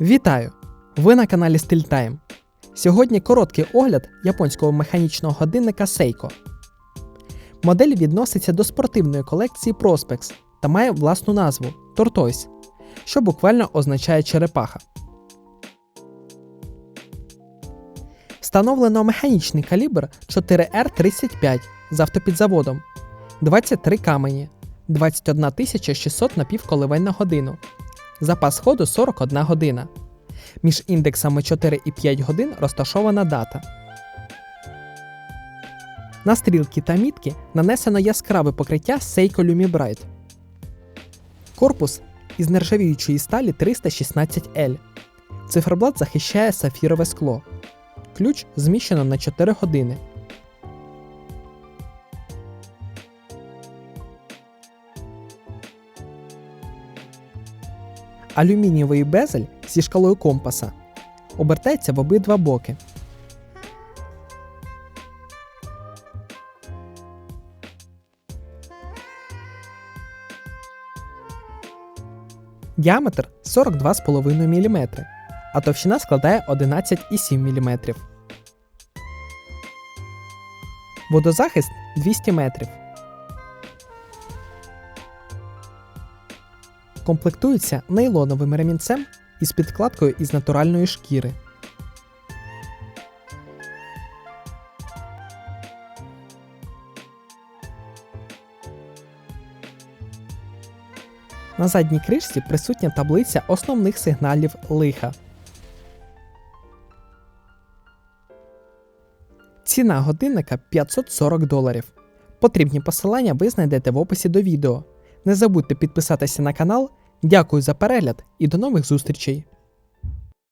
Вітаю! Ви на каналі StillTime. Сьогодні короткий огляд японського механічного годинника Seiko. Модель відноситься до спортивної колекції Prospex та має власну назву Tortoise, що буквально означає черепаха. Встановлено механічний калібр 4R35 з автопідзаводом, 23 камені, 21 600 напівколивань на годину, запас ходу 41 година. Між індексами 4 і 5 годин розташована дата. На стрілки та мітки нанесено яскраве покриття Seiko Lumi Bright. Корпус із нержавіючої сталі 316L. Циферблат захищає сафірове скло. Ключ зміщено на 4 години. Алюмінієвий безель зі шкалою компаса обертається в обидва боки. Діаметр 42,5 мм, а товщина складає 11,7 мм. Водозахист 200 метрів. Комплектуються нейлоновим ремінцем із підкладкою із натуральної шкіри. На задній кришці присутня таблиця основних сигналів лиха. Ціна годинника 540 доларів. Потрібні посилання ви знайдете в описі до відео. Не забудьте підписатися на канал. Дякую за перегляд і до нових зустрічей!